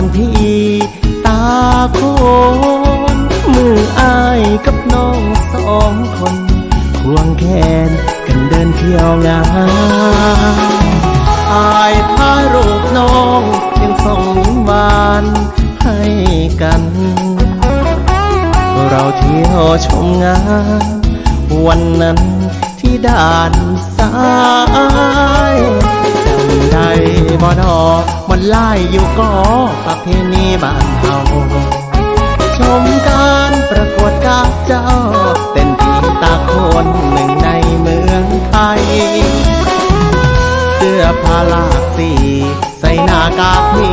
านพี่ตาโคนมืออายกับน้องสองคนควงแขนกันเดินเที่ยวงานอายพารูปน้องยังส่งวานให้กัน เราเที่ยวชมงาน วันนั้นที่ด่าน อกมันไล่อยู่ก็ประเพณีบ้านเฮาชมการประกวดกับเจ้า เป็นทีตาคนหนึ่งในเมืองไทย เสื้อผ้าหลากสี ใส่หน้ากากมี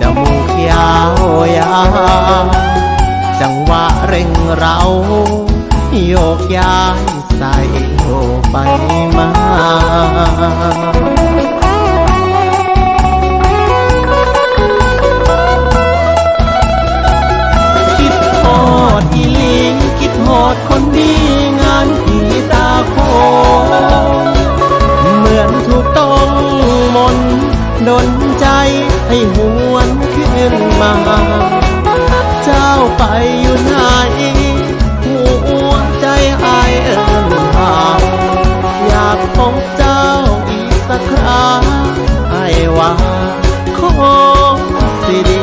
จมูกยาวยาวจังหวะเร่งเราโยกย้ายใส่โยไปมา ไปอยู่ไหนหัวใจอายเอิญหาอยากพบเจ้าอีกสักครั้งไอ้ว่าคงสิดี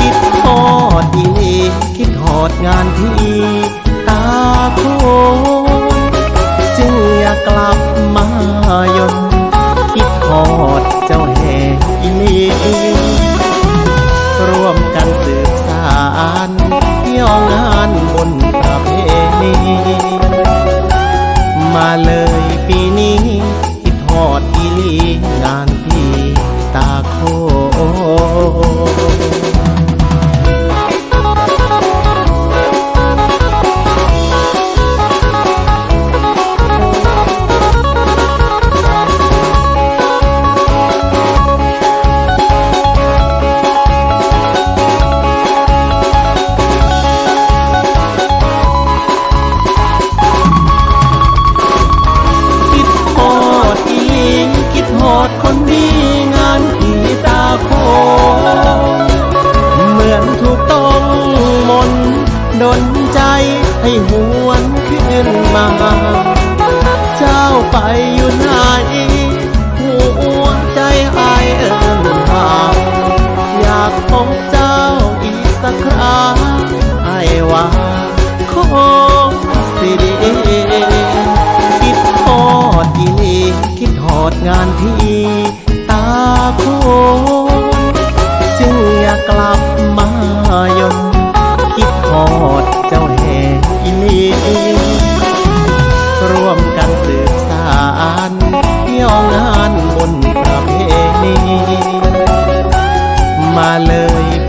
คิดทอดอีคิดทอดงานที่ มาเลยปี ดนใจให้หวนขึ้นมา เจ้าไปอยู่ไหน องงานบนประเพณีมาเลย